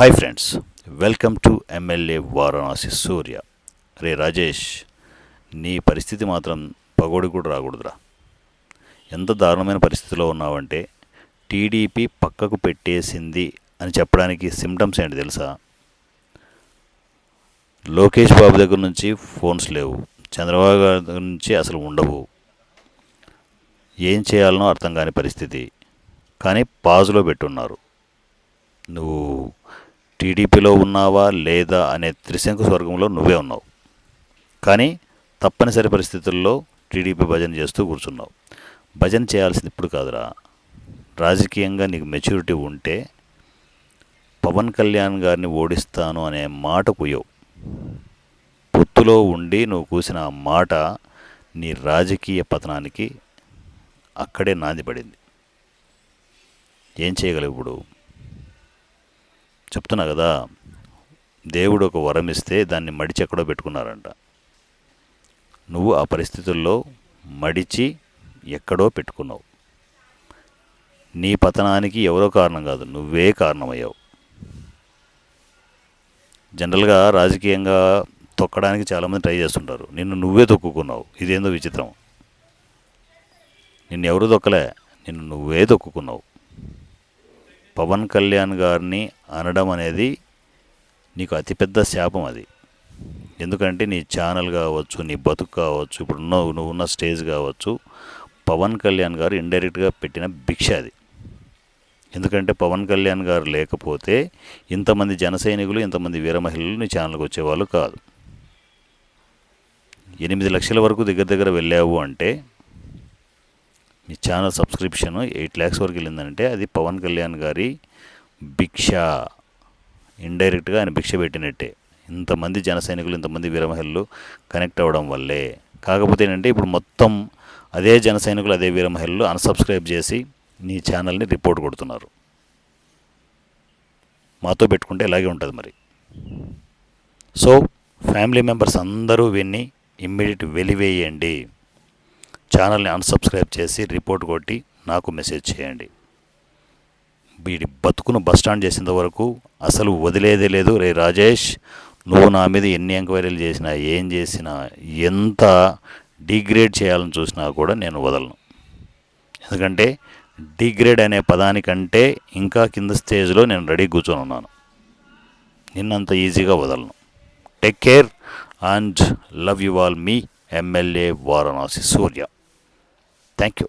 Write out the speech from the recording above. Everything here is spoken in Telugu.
Hi friends welcome to MLA Varanasi Surya రే రాజేష్ నీ పరిస్థితి మాత్రం పగోడి కూడా రాకూడదురా. ఎంత దారుణమైన పరిస్థితిలో ఉన్నావంటే టీడీపీ పక్కకు పెట్టేసింది అని చెప్పడానికి సిమ్టమ్స్ ఏంటి తెలుసా? లోకేష్ బాబు దగ్గర నుంచి ఫోన్స్ లేవు. చంద్రబాబు గారి దగ్గర నుంచి అసలు ఉండవు. ఏం చేయాలనో అర్థం కాని పరిస్థితి. కానీ పాజులో పెట్టున్నారు. నువ్వు టీడీపీలో ఉన్నావా లేదా అనే త్రిశంకు స్వర్గంలో నువ్వే ఉన్నావు. కానీ తప్పనిసరి పరిస్థితుల్లో టీడీపీ భజన చేస్తూ కూర్చున్నావు. భజన చేయాల్సింది ఇప్పుడు కాదురా. రాజకీయంగా నీకు మెచ్యూరిటీ ఉంటే పవన్ కళ్యాణ్ గారిని ఓడిస్తాను అనే మాట కుయ్యవు పొత్తులో ఉండి నువ్వు కూసిన ఆ మాట నీ రాజకీయ పతనానికి అక్కడే నాంది పడింది. ఏం చేయగలవు ఇప్పుడు? చెప్తున్నా కదా దేవుడు ఒక వరం ఇస్తే దాన్ని మడిచి ఎక్కడో పెట్టుకున్నారంట. నువ్వు ఆ పరిస్థితుల్లో మడిచి ఎక్కడో పెట్టుకున్నావు. నీ పతనానికి ఎవరో కారణం కాదు నువ్వే కారణమయ్యావు. జనరల్గా రాజకీయంగా తొక్కడానికి చాలామంది ట్రై చేస్తుంటారు. నిన్ను నువ్వే తొక్కుకున్నావు. ఇదేందో విచిత్రం. నిన్ను ఎవరు తొక్కలే? నిన్ను నువ్వే తొక్కుకున్నావు. పవన్ కళ్యాణ్ గారిని అనడం అనేది నీకు అతిపెద్ద శాపం అది. ఎందుకంటే నీ ఛానల్ కావచ్చు నీ బతుకు కావచ్చు ఇప్పుడు ఉన్న నువ్వు ఉన్న స్టేజ్ కావచ్చు పవన్ కళ్యాణ్ గారు ఇండైరెక్ట్గా పెట్టిన భిక్ష అది. ఎందుకంటే పవన్ కళ్యాణ్ గారు లేకపోతే ఇంతమంది జన సైనికులు ఇంతమంది వీర మహిళలు నీ ఛానల్కి వచ్చేవాళ్ళు కాదు. ఎనిమిది లక్షల వరకు దగ్గర దగ్గర వెళ్ళావు అంటే మీ ఛానల్ సబ్స్క్రిప్షన్ ఎయిట్ ల్యాక్స్ వరకు వెళ్ళిందంటే అది పవన్ కళ్యాణ్ గారి భిక్ష. ఇండైరెక్ట్గా ఆయన భిక్ష పెట్టినట్టే. ఇంతమంది జన సైనికులు ఇంతమంది వీరమహిళలు కనెక్ట్ అవ్వడం వల్లే. కాకపోతే ఏంటంటే ఇప్పుడు మొత్తం అదే జన సైనికులు అదే వీరమహిళలు అన్సబ్స్క్రైబ్ చేసి నీ ఛానల్ని రిపోర్ట్ కొడుతున్నారు. మాతో పెట్టుకుంటే ఇలాగే ఉంటుంది మరి. సో ఫ్యామిలీ మెంబర్స్ అందరూ విని ఇమ్మీడియట్ వెలివేయండి. ఛానల్ని అన్సబ్స్క్రైబ్ చేసి రిపోర్ట్ కొట్టి నాకు మెసేజ్ చేయండి. వీడి బతుకును బస్టాండ్ చేసేంత వరకు అసలు వదిలేదే లేదు. రే రాజేష్ నువ్వు నా మీద ఎన్ని ఎంక్వైరీలు చేసినా ఏం చేసినా ఎంత డిగ్రేడ్ చేయాలని చూసినా కూడా నేను వదలను. ఎందుకంటే డిగ్రేడ్ అనే పదానికంటే ఇంకా కింద స్టేజ్లో నేను రెడీ కూర్చొని ఉన్నాను. నిన్నంత ఈజీగా వదలను. Take care and love you all me MLA Varanasi Surya. Thank you